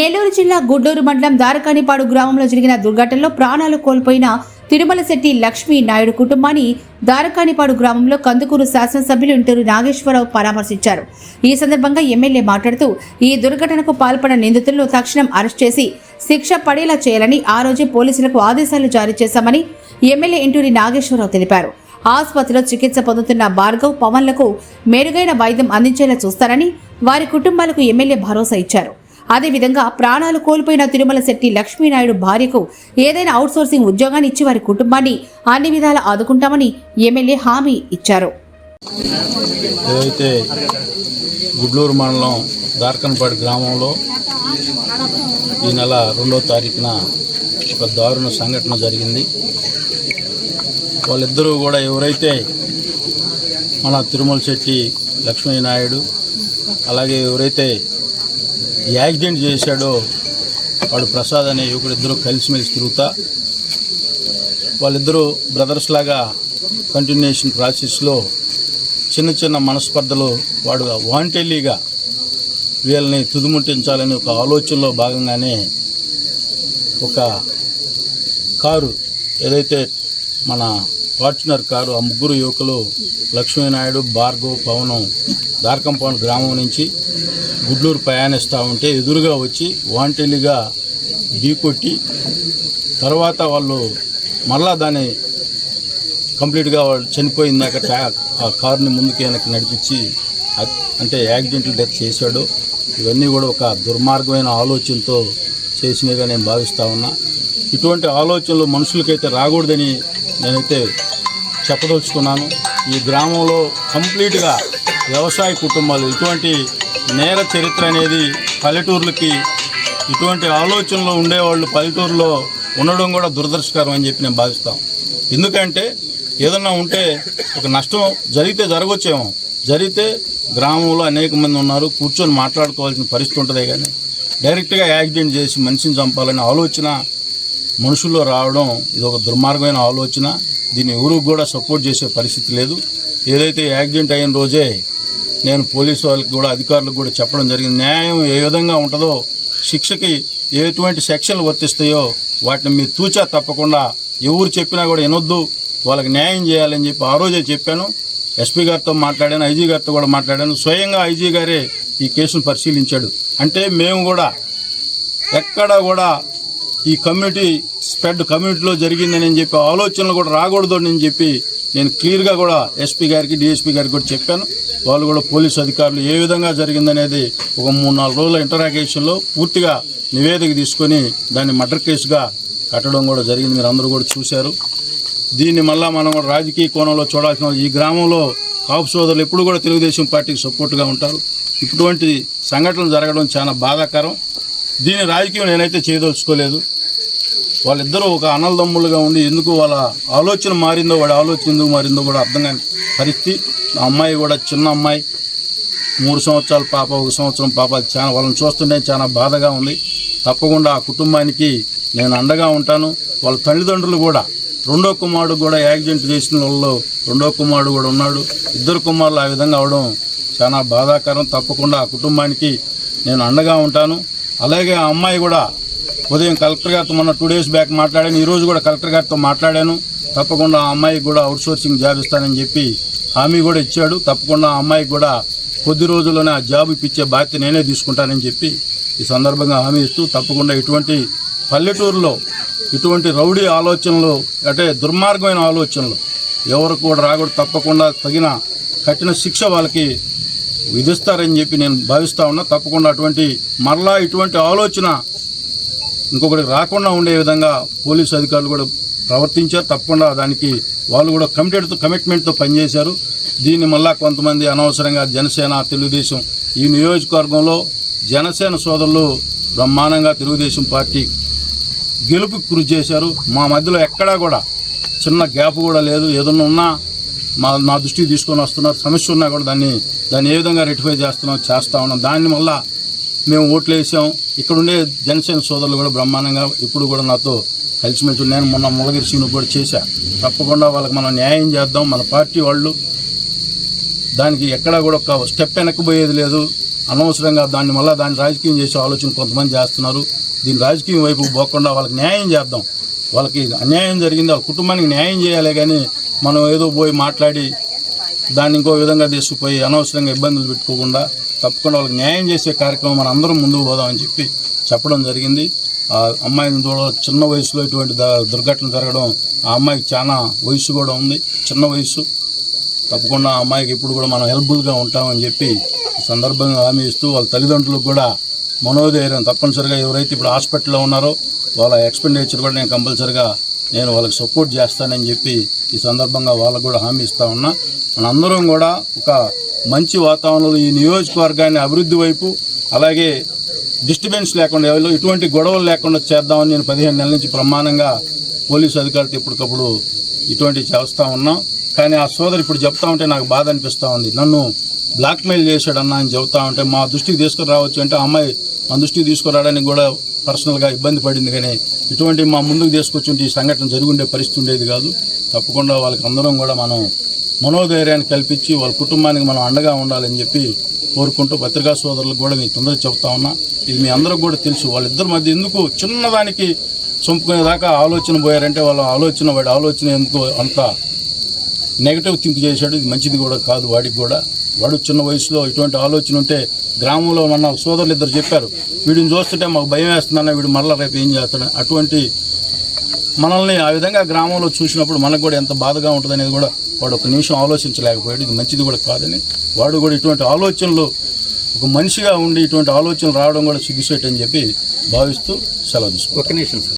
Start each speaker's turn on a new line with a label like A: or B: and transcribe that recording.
A: నెల్లూరు జిల్లా గుడ్డూరు మండలం దారకానిపాడు గ్రామంలో జరిగిన దుర్ఘటనలో ప్రాణాలు కోల్పోయిన తిరుమల శెట్టి లక్ష్మీ నాయుడు కుటుంబాన్ని దారకానిపాడు గ్రామంలో కందుకూరు శాసనసభ్యులు ఇంటూరు నాగేశ్వరరావు పరామర్శించారు. ఈ సందర్భంగా ఎమ్మెల్యే మాట్లాడుతూ ఈ దుర్ఘటనకు పాల్పడిన నిందితులను తక్షణం అరెస్ట్ చేసి శిక్ష పడేలా చేయాలని ఆ రోజే పోలీసులకు ఆదేశాలు జారీ చేశామని ఎమ్మెల్యే ఇంటూరి నాగేశ్వరరావు తెలిపారు. ఆసుపత్రిలో చికిత్స పొందుతున్న భార్గవ్ పవన్లకు మెరుగైన వైద్యం అందించేలా చూస్తారని వారి కుటుంబాలకు ఎమ్మెల్యే భరోసా ఇచ్చారు. అదేవిధంగా ప్రాణాలు కోల్పోయిన తిరుమల శెట్టి లక్ష్మీనాయుడు భార్యకు ఏదైనా అవుట్సోర్సింగ్ ఉద్యోగాన్ని ఇచ్చి వారి కుటుంబాన్ని అన్ని విధాలా ఆదుకుంటామని ఎమ్మెల్యే హామీ ఇచ్చారు.
B: ఏదైతే గుడ్లూరు మండలం దార్కన్పాడు గ్రామంలో ఈ నెల రెండో తారీఖున ఒక దారుణ సంఘటన జరిగింది. వాళ్ళిద్దరూ కూడా ఎవరైతే మన తిరుమల శెట్టి లక్ష్మీ నాయుడు అలాగే ఎవరైతే యాక్సిడెంట్ చేశాడో వాడు ప్రసాద్ అనే యువకుడిద్దరూ కలిసిమెలిసి తిరుగుతా వాళ్ళిద్దరూ బ్రదర్స్ లాగా కంటిన్యూషన్ ప్రాసెస్లో చిన్న చిన్న మనస్పర్ధలు వాడు వాంటెల్లీగా వీళ్ళని తుదిముట్టించాలని ఒక ఆలోచనలో భాగంగానే ఒక కారు ఏదైతే మన ఫార్చునర్ కారు ఆ ముగ్గురు యువకులు లక్ష్మీనాయుడు భార్గవ్ పవనం దార్కంపాడు గ్రామం నుంచి గుడ్లూరు ప్రయాణిస్తూ ఉంటే ఎదురుగా వచ్చి వాంటెల్లీగా ఢీకొట్టి తర్వాత వాళ్ళు మళ్ళా దాన్ని కంప్లీట్గా వాళ్ళు చనిపోయిందాక ఆ కారుని ముందుకు వెనక్కి నడిపించి అంటే యాక్సిడెంట్లు డెత్ చేశాడు. ఇవన్నీ కూడా ఒక దుర్మార్గమైన ఆలోచనతో చేసినవిగా నేను భావిస్తూ ఉన్నా. ఇటువంటి ఆలోచనలు మనుషులకైతే రాకూడదని నేనైతే చెప్పదలుచుకున్నాను. ఈ గ్రామంలో కంప్లీట్గా వ్యవసాయ కుటుంబాలు ఇటువంటి నేర చరిత్ర అనేది పల్లెటూర్లకి ఇటువంటి ఆలోచనలు ఉండేవాళ్ళు పల్లెటూరులో ఉండడం కూడా దురదృష్టకరం అని చెప్పి నేను భావిస్తాం ఎందుకంటే ఏదన్నా ఉంటే ఒక నష్టం జరిగితే జరగొచ్చేమో. జరిగితే గ్రామంలో అనేక మంది ఉన్నారు కూర్చొని మాట్లాడుకోవాల్సిన పరిస్థితి ఉంటుందే కానీ డైరెక్ట్గా యాక్సిడెంట్ చేసి మనిషిని చంపాలనే ఆలోచన మనుషుల్లో రావడం ఇది ఒక దుర్మార్గమైన ఆలోచన. దీన్ని ఎవరు కూడా సపోర్ట్ చేసే పరిస్థితి లేదు. ఏదైతే యాక్సిడెంట్ అయిన రోజే నేను పోలీసు వాళ్ళకి కూడా అధికారులకు కూడా చెప్పడం జరిగింది. న్యాయం ఏ విధంగా ఉంటుందో శిక్షకి ఎటువంటి సెక్షన్లు వర్తిస్తాయో వాటిని మీరు తూచా తప్పకుండా ఎవరు చెప్పినా కూడా వినొద్దు. వాళ్ళకి న్యాయం చేయాలని చెప్పి ఆ రోజే చెప్పాను. ఎస్పీ గారితో మాట్లాడాను ఐజీ గారితో కూడా మాట్లాడాను. స్వయంగా ఐజీ గారే ఈ కేసును పరిశీలించాడు. అంటే మేము కూడా ఎక్కడ కూడా ఈ కమ్యూనిటీ స్ప్రెడ్ కమ్యూనిటీలో జరిగిందని చెప్పి ఆలోచనలు కూడా రాకూడదు అని చెప్పి నేను క్లియర్గా కూడా ఎస్పీ గారికి డిఎస్పీ గారికి కూడా చెప్పాను. వాళ్ళు కూడా పోలీసు అధికారులు ఏ విధంగా జరిగిందనేది ఒక మూడు నాలుగు రోజుల ఇంటరాగేషన్లో పూర్తిగా నివేదిక తీసుకొని దాన్ని మర్డర్ కేసుగా కట్టడం కూడా జరిగింది. మీరు అందరూ కూడా చూశారు. దీన్ని మళ్ళా మనం రాజకీయ కోణంలో చూడాల్సిన ఈ గ్రామంలో కాపు సోదరులు ఎప్పుడు కూడా తెలుగుదేశం పార్టీకి సపోర్ట్గా ఉంటారు. ఇటువంటి సంఘటనలు జరగడం చాలా బాధాకరం. దీని రాజకీయం నేనైతే చేయదలుచుకోలేదు. వాళ్ళిద్దరూ ఒక అన్నలదమ్ములుగా ఉండి ఎందుకు వాళ్ళ ఆలోచన మారిందో వాడి ఆలోచన ఎందుకు మారిందో కూడా అర్థం కాని పరిస్థితి. ఆ అమ్మాయి కూడా చిన్న అమ్మాయి. మూడు సంవత్సరాల పాప ఒక సంవత్సరం పాప. చాలా వాళ్ళని చూస్తుంటే చాలా బాధగా ఉంది. తప్పకుండా ఆ కుటుంబానికి నేను అండగా ఉంటాను. వాళ్ళ తల్లిదండ్రులు కూడా రెండో కుమారుడు కూడా యాక్సిడెంట్ చేసిన వాళ్ళు రెండో కుమారుడు కూడా ఉన్నాడు. ఇద్దరు కుమారులు ఆ విధంగా అవడం చాలా బాధాకరం. తప్పకుండా ఆ కుటుంబానికి నేను అండగా ఉంటాను. అలాగే ఆ అమ్మాయి కూడా ఉదయం కలెక్టర్ గారితో మొన్న టూ డేస్ బ్యాక్ మాట్లాడాను. ఈరోజు కూడా కలెక్టర్ గారితో మాట్లాడాను. తప్పకుండా ఆ అమ్మాయికి కూడా అవుట్ సోర్సింగ్ జాబ్ ఇస్తానని చెప్పి హామీ కూడా ఇచ్చాడు. తప్పకుండా ఆ అమ్మాయికి కూడా కొద్ది రోజుల్లోనే ఆ జాబ్ ఇప్పించే బాధ్యత నేనే తీసుకుంటానని చెప్పి ఈ సందర్భంగా హామీ ఇస్తూ తప్పకుండా ఇటువంటి పల్లెటూరులో ఇటువంటి రౌడీ ఆలోచనలు అంటే దుర్మార్గమైన ఆలోచనలు ఎవరు కూడా రాకూడదు. తప్పకుండా తగిన కఠిన శిక్ష వాళ్ళకి విధిస్తారని చెప్పి నేను భావిస్తా ఉన్నా. తప్పకుండా అటువంటి మరలా ఇటువంటి ఆలోచన ఇంకొకటి రాకుండా ఉండే విధంగా పోలీసు అధికారులు కూడా ప్రవర్తించారు. తప్పకుండా దానికి వాళ్ళు కూడా కమిటెడ్తో కమిట్మెంట్తో పనిచేశారు. దీన్ని మళ్ళా కొంతమంది అనవసరంగా జనసేన తెలుగుదేశం ఈ నియోజకవర్గంలో జనసేన సోదరులు బ్రహ్మాండంగా తెలుగుదేశం పార్టీ గెలుపు కృషి చేశారు. మా మధ్యలో ఎక్కడా కూడా చిన్న గ్యాప్ కూడా లేదు. ఏదన్నా ఉన్నా మా నా దృష్టికి తీసుకొని వస్తున్నారు. సమస్య ఉన్నా కూడా దాన్ని దాన్ని ఏ విధంగా రెటిఫై చేస్తున్నాం చేస్తా ఉన్నాం. దాన్ని మళ్ళా మేము ఓట్లు వేసాం. ఇక్కడుండే జనసేన సోదరులు కూడా బ్రహ్మాండంగా ఇప్పుడు కూడా నాతో కలిసిమెలిసి నేను మొన్న ములగిరి సీను కూడా చేశా. తప్పకుండా వాళ్ళకి మనం న్యాయం చేద్దాం. మన పార్టీ వాళ్ళు దానికి ఎక్కడా కూడా ఒక స్టెప్ వెనక్కిపోయేది లేదు. అనవసరంగా దాన్ని మళ్ళీ దాన్ని రాజకీయం చేసే ఆలోచన కొంతమంది చేస్తున్నారు. దీన్ని రాజకీయం వైపు పోకుండా వాళ్ళకి న్యాయం చేద్దాం. వాళ్ళకి అన్యాయం జరిగింది వాళ్ళ కుటుంబానికి న్యాయం చేయాలి కానీ మనం ఏదో పోయి మాట్లాడి దాన్ని ఇంకో విధంగా తీసుకుపోయి అనవసరంగా ఇబ్బందులు పెట్టుకోకుండా తప్పకుండా వాళ్ళకి న్యాయం చేసే కార్యక్రమం మన అందరం ముందుకు పోదామని చెప్పి చెప్పడం జరిగింది. ఆ అమ్మాయిని చూడ చిన్న వయసులో ఇటువంటి ద- దుర్ఘటన జరగడం ఆ అమ్మాయికి చాలా వయసు కూడా ఉంది. చిన్న వయసు. తప్పకుండా ఆ అమ్మాయికి ఇప్పుడు కూడా మనం హెల్ప్ఫుల్గా ఉంటామని చెప్పి సందర్భంగా హామీ ఇస్తూ వాళ్ళ తల్లిదండ్రులకు కూడా మనోధైర్యం తప్పనిసరిగా ఎవరైతే ఇప్పుడు హాస్పిటల్లో ఉన్నారో వాళ్ళ ఎక్స్పెండిచర్ కూడా నేను కంపల్సరిగా నేను వాళ్ళకి సపోర్ట్ చేస్తానని చెప్పి ఈ సందర్భంగా వాళ్ళకు కూడా హామీ ఇస్తా ఉన్నా. మనందరం కూడా ఒక మంచి వాతావరణంలో ఈ నియోజకవర్గాన్ని అభివృద్ధి వైపు అలాగే డిస్టర్బెన్స్ లేకుండా ఎవరు ఎటువంటి గొడవలు లేకుండా చేద్దామని నేను పదిహేను నెలల నుంచి ప్రమాణంగా పోలీసు అధికారులతో ఎప్పటికప్పుడు ఇటువంటి చేస్తూ ఉన్నాం. కానీ ఆ సోదరు ఇప్పుడు చెప్తా ఉంటే నాకు బాధ అనిపిస్తూ ఉంది. నన్ను బ్లాక్మెయిల్ చేశాడన్నా అని చెబుతా ఉంటే మా దృష్టికి తీసుకుని రావచ్చు అంటే ఆ అమ్మాయి మా దృష్టికి తీసుకురావడానికి కూడా పర్సనల్గా ఇబ్బంది పడింది కానీ ఇటువంటి మా ముందుకు తీసుకొచ్చి ఈ సంఘటన జరుగుండే పరిస్థితి ఉండేది కాదు. తప్పకుండా వాళ్ళకి అందరం కూడా మనం మనోధైర్యాన్ని కల్పించి వాళ్ళ కుటుంబానికి మనం అండగా ఉండాలని చెప్పి కోరుకుంటూ పత్రికా సోదరులకు కూడా మీకు తొందర చెప్తా ఉన్నా ఇది మీ అందరికి కూడా తెలుసు. వాళ్ళిద్దరి మధ్య ఎందుకు చిన్నదానికి చంపుకునేదాకా ఆలోచన పోయారంటే వాళ్ళ ఆలోచన వాడి ఆలోచన ఎందుకు అంత నెగటివ్ థింక్ చేశాడు? ఇది మంచిది కూడా కాదు వాడికి కూడా. వాడు చిన్న వయసులో ఇటువంటి ఆలోచన ఉంటే గ్రామంలో మన సోదరులు ఇద్దరు చెప్పారు వీడిని చూస్తుంటే మాకు భయం వేస్తుందన్న వీడు మరలా రేపు ఏం చేస్తాడు? అటువంటి మనల్ని ఆ విధంగా గ్రామంలో చూసినప్పుడు మనకు కూడా ఎంత బాధగా ఉంటుంది అనేది కూడా వాడు ఒక నిమిషం ఆలోచించలేకపోయాడు. ఇది మంచిది కూడా కాదని వాడు కూడా ఇటువంటి ఆలోచనలు ఒక మనిషిగా ఉండి ఇటువంటి ఆలోచనలు రావడం కూడా సిగ్గుసేట్ అని చెప్పి భావిస్తూ సెలవు తీసుకుంటాను
C: ఒక నిమిషం